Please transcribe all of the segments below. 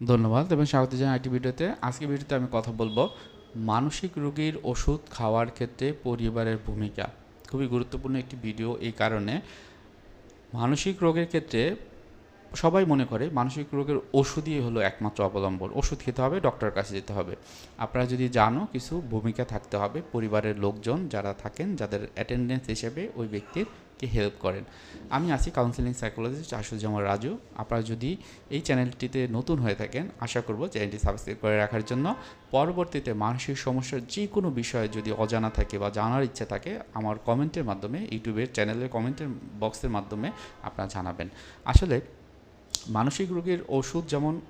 ধন্যবাদ এবং স্বাগত জানাই আইটি ভিডিওতে। আজকে ভিডিওতে আমি কথা বলব মানসিক রোগীর ওষুধ খাওয়ার ক্ষেত্রে পরিবারের ভূমিকা। খুবই গুরুত্বপূর্ণ একটি ভিডিও এই কারণে। মানসিক রোগের ক্ষেত্রে সবাই মনে করে মানসিক রোগের ওষুধই হলো একমাত্র অবলম্বন। ওষুধ খেতে হবে ডক্টরের কাছে যেতে হবে। আপনারা যদি জানো কিছু, ভূমিকা থাকতে হবে পরিবারের লোকজন যারা থাকেন, যাদের অ্যাটেন্ডেন্স হিসেবে ওই ব্যক্তিরকে হেল্প করেন। আমি আছি কাউন্সিলিং সাইকোলজিস্ট আশুজ্জামান রাজু। আপনারা যদি এই চ্যানেলটিতে নতুন হয়ে থাকেন, আশা করব চ্যানেলটি সাবস্ক্রাইব করে রাখার জন্য পরবর্তীতে মানসিক সমস্যার যে কোনো বিষয়ে যদি অজানা থাকে বা জানার ইচ্ছে থাকে, আমার কমেন্টের মাধ্যমে ইউটিউবের চ্যানেলের কমেন্টের বক্সের মাধ্যমে আপনারা জানাবেন। আসলে মানসিক রোগের ওষুধ যেমন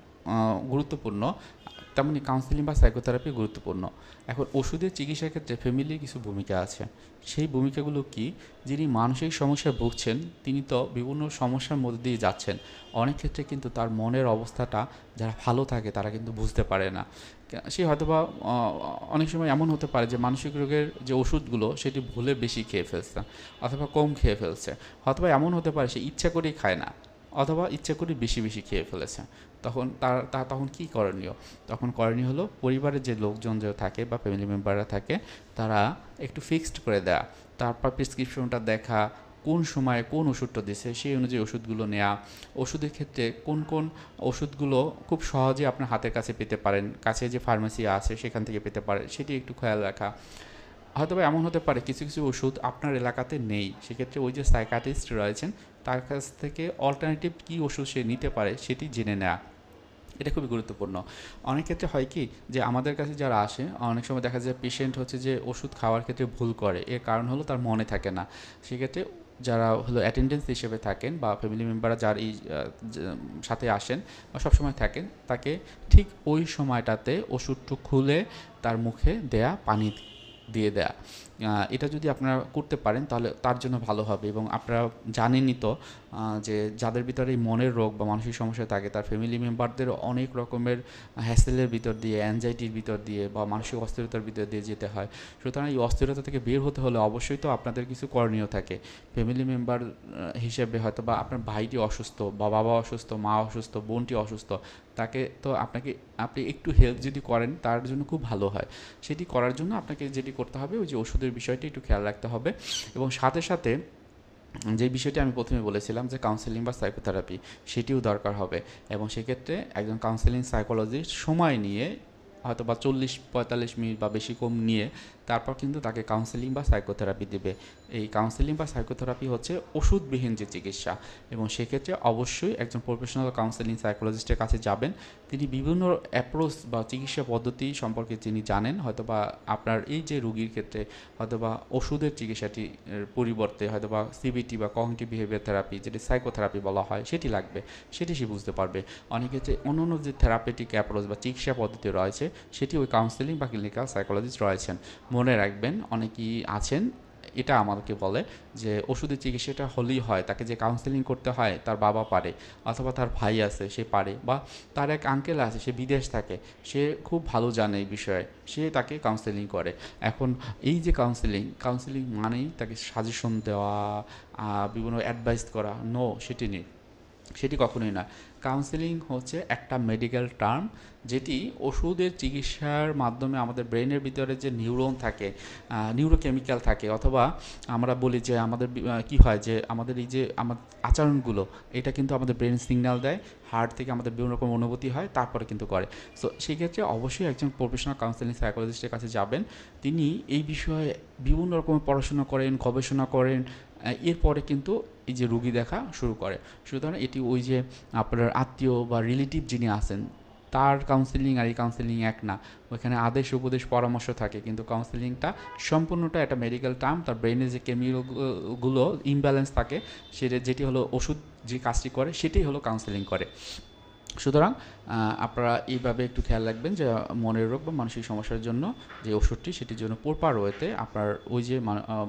গুরুত্বপূর্ণ, তেমনি কাউন্সিলিং বা সাইকোথেরাপি গুরুত্বপূর্ণ। এখন ওষুধের চিকিৎসার ক্ষেত্রে ফ্যামিলির কিছু ভূমিকা আছে। সেই ভূমিকাগুলো কি? যিনি মানসিক সমস্যায় ভুগছেন, তিনি তো বিভিন্ন সমস্যার মধ্যে দিয়ে যাচ্ছেন। অনেক ক্ষেত্রে কিন্তু তার মনের অবস্থাটা যারা ভালো থাকে, তারা কিন্তু বুঝতে পারে না। সে হয়তোবা অনেক সময় এমন হতে পারে যে মানসিক রোগের যে ওষুধগুলো, সেটি ভুলে বেশি খেয়ে ফেলছে, অথবা কম খেয়ে ফেলছে। হয়তোবা এমন হতে পারে সে ইচ্ছা করেই খায় না। অথবা ইচ্ছা করে বেশি বেশি খেয়ে ফেলেছে। তখন তার, তা তখন কী করণীয়? তখন করণীয় হলো পরিবারের যে লোকজন যে থাকে বা ফ্যামিলি মেম্বাররা থাকে, তারা একটু ফিক্সড করে দেয়া। তারপর প্রেসক্রিপশনটা দেখা, কোন সময়ে কোন ওষুধটা দিছে, সেই অনুযায়ী ওষুধগুলো নেওয়া ওষুধের ক্ষেত্রে কোন কোন ওষুধগুলো খুব সহজে আপনার হাতের কাছে পেতে পারেন, কাছে যে ফার্মেসি আছে সেখান থেকে পেতে পারেন, সেটি একটু খেয়াল রাখা। হয়তো এমন হতে পারে, কিছু কিছু ওষুধ আপনার এলাকাতে নেই। সেক্ষেত্রে ওই যে সাইকাটিস্ট রয়েছেন, তার কাছ থেকে অল্টারনেটিভ কী ওষুধ সে নিতে পারে সেটি জেনে নেওয়া এটা খুবই গুরুত্বপূর্ণ। অনেক ক্ষেত্রে হয় কি যে আমাদের কাছে যারা আসে, অনেক সময় দেখা যায় পেশেন্ট হচ্ছে যে ওষুধ খাওয়ার ক্ষেত্রে ভুল করে। এর কারণ হলো তার মনে থাকে না। সেক্ষেত্রে যারা হলো অ্যাটেন্ডেন্স হিসেবে থাকেন বা ফ্যামিলি মেম্বাররা যার এই সাথে আসেন বা সবসময় থাকেন, তাকে ঠিক ওই সময়টাতে ওষুধটু খুলে তার মুখে দেয়া পানি দিয়ে দেয়া। এটা যদি আপনারা করতে পারেন, তাহলে তার জন্য ভালো হবে। এবং আপনারা জানেনই তো যে যাদের ভিতরে এই মনের রোগ বা মানসিক সমস্যা থাকে, তার ফ্যামিলি মেম্বারদের অনেক রকমের হ্যাসেলের ভিতর দিয়ে অ্যাংজাইটির ভিতর দিয়ে বা মানসিক অস্থিরতার ভিতর দিয়ে যেতে হয়। সুতরাং এই অস্থিরতা থেকে বের হতে হলে অবশ্যই তো আপনাদের কিছু করণীয় থাকে। ফ্যামিলি মেম্বার হিসেবে হয়তো বা আপনার ভাইটি অসুস্থ বা বাবা অসুস্থ, মা অসুস্থ, বোনটি অসুস্থ, তাকে তো আপনাকে, আপনি একটু হেল্প যদি করেন, তার জন্য খুব ভালো হয়। সেটি করার জন্য আপনাকে যেটি করতে হবে, ওই যে ওষুধের বিষয়টি একটু খেয়াল রাখতে হবে। এবং সাথে সাথে যে বিষয়টি আমি প্রথমে বলেছিলাম যে কাউন্সেলিং বা সাইকোথেরাপি সেটিও দরকার হবে। এবং সেক্ষেত্রে একজন কাউন্সেলিং সাইকোলজিস্ট সময় নিয়ে হয়তো বা চল্লিশ পঁয়তাল্লিশ মিনিট বা বেশি কম নিয়ে তারপর কিন্তু তাকে কাউন্সেলিং বা সাইকোথেরাপি দেবে। এই কাউন্সেলিং বা সাইকোথেরাপি হচ্ছে ওষুধবিহীন যে চিকিৎসা এবং সেক্ষেত্রে অবশ্যই একজন প্রফেশনাল কাউন্সেলিং সাইকোলজিস্টের কাছে যাবেন। তিনি বিভিন্ন অ্যাপ্রোচ বা চিকিৎসা পদ্ধতি সম্পর্কে তিনি জানেন, হয়তোবা আপনার এই যে রুগীর ক্ষেত্রে হয়তোবা ওষুধের চিকিৎসাটি পরিবর্তে হয়তোবা সিবিটি বা কগনিটিভ বিহেভিয়ার থেরাপি যেটি সাইকোথেরাপি বলা হয়, সেটি লাগবে, সেটি সে বুঝতে পারবে। অনেক ক্ষেত্রে অন্য অন্য যে থেরাপিটিক অ্যাপ্রোচ বা চিকিৎসা পদ্ধতি রয়েছে, সেটি ওই কাউন্সেলিং বা ক্লিনিক্যাল সাইকোলজিস্ট রয়েছেন। মনে রাখবেন, অনেকেই আছেন, এটা আমাদেরকে বলে যে ওষুধের চিকিৎসাটা হলেই হয়, তাকে যে কাউন্সেলিং করতে হয়, তার বাবা পারে, অথবা তার ভাই আছে, সে পারে, বা তার এক আঙ্কেল আছে, সে বিদেশ থাকে, সে খুব ভালো জানে এই বিষয়ে, সে তাকে কাউন্সেলিং করে। এখন এই যে কাউন্সেলিং কাউন্সেলিং মানেই তাকে সাজেশন দেওয়া বিভিন্ন অ্যাডভাইস করা নো সেটি নেই। সেটি কখনোই না কাউন্সেলিং হচ্ছে একটা মেডিকেল টার্ম যেটি ওষুধের চিকিৎসার মাধ্যমে আমাদের ব্রেনের ভিতরে যে নিউরন থাকে নিউরোকেমিক্যাল থাকে, অথবা আমরা বলি যে আমাদের কি হয় যে আমাদের এই যে আমার আচরণগুলো, এটা কিন্তু আমাদের ব্রেন সিগন্যাল দেয় হার্ট থেকে আমাদের বিভিন্ন রকম অনুভূতি হয়, তারপরে কিন্তু করে। সো সেক্ষেত্রে অবশ্যই একজন প্রফেশনাল কাউন্সেলিং সাইকোলজিস্টের কাছে যাবেন। তিনি এই বিষয়ে বিভিন্ন রকমের পড়াশোনা করেন, গবেষণা করেন এরপরে কিন্তু এই যে রুগী দেখা শুরু করে। সুতরাং এটি ওই যে আপনার আত্মীয় বা রিলেটিভ যিনি আছেন, তার কাউন্সিলিং আর এই কাউন্সিলিং এক না। ওইখানে আদেশ উপদেশ পরামর্শ থাকে, কিন্তু কাউন্সিলিংটা সম্পূর্ণটা একটা মেডিকেল টার্ম তার ব্রেনে যে কেমিক্যালগুলো ইমব্যালেন্স থাকে, সেটা যেটি হলো ওষুধ যে কাজটি করে, সেটাই হলো কাউন্সিলিং করে। সুতরাং আপনারা এইভাবে একটু খেয়াল রাখবেন যে মনের রোগ বা মানসিক সমস্যার জন্য যে ওষুধটি সেটির জন্য প্রপার ওয়েতে আপনার ওই যে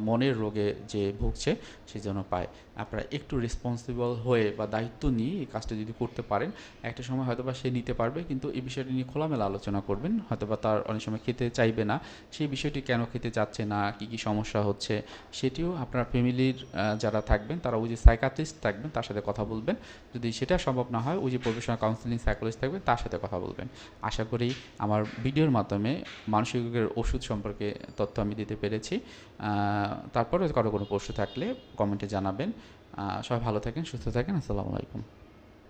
মনের রোগে যে ভুগছে সে যেন পায়। আপনারা একটু রেসপন্সিবল হয়ে বা দায়িত্ব নিয়ে এই কাজটা যদি করতে পারেন, একটা সময় হয়তো বা সে নিতে পারবে, কিন্তু এই বিষয়টি নিয়ে খোলামেলা আলোচনা করবেন। হয়তো বা তার অনেক সময় খেতে চাইবে না সেই বিষয়টি কেন খেতে চাচ্ছে না, কী কী সমস্যা হচ্ছে, সেটিও আপনার ফ্যামিলির যারা থাকবেন, তারা ওই যে সাইকাট্রিস্ট থাকবেন, তার সাথে কথা বলবেন। যদি সেটা সম্ভব না হয়, ওই যে প্রফেশনাল কাউন্সিলিং সাইকোলজিস্ট থাকবে, তার সাথে কথা বলবেন। আশা করি আমার ভিডিওর মাধ্যমে মানসিক রোগের ওষুধ সম্পর্কে তথ্য আমি দিতে পেরেছি। তারপরে কারও কোনো প্রশ্ন থাকলে কমেন্টে জানাবেন। সবাই ভালো থাকেন, সুস্থ থাকেন, আসসালামু আলাইকুম।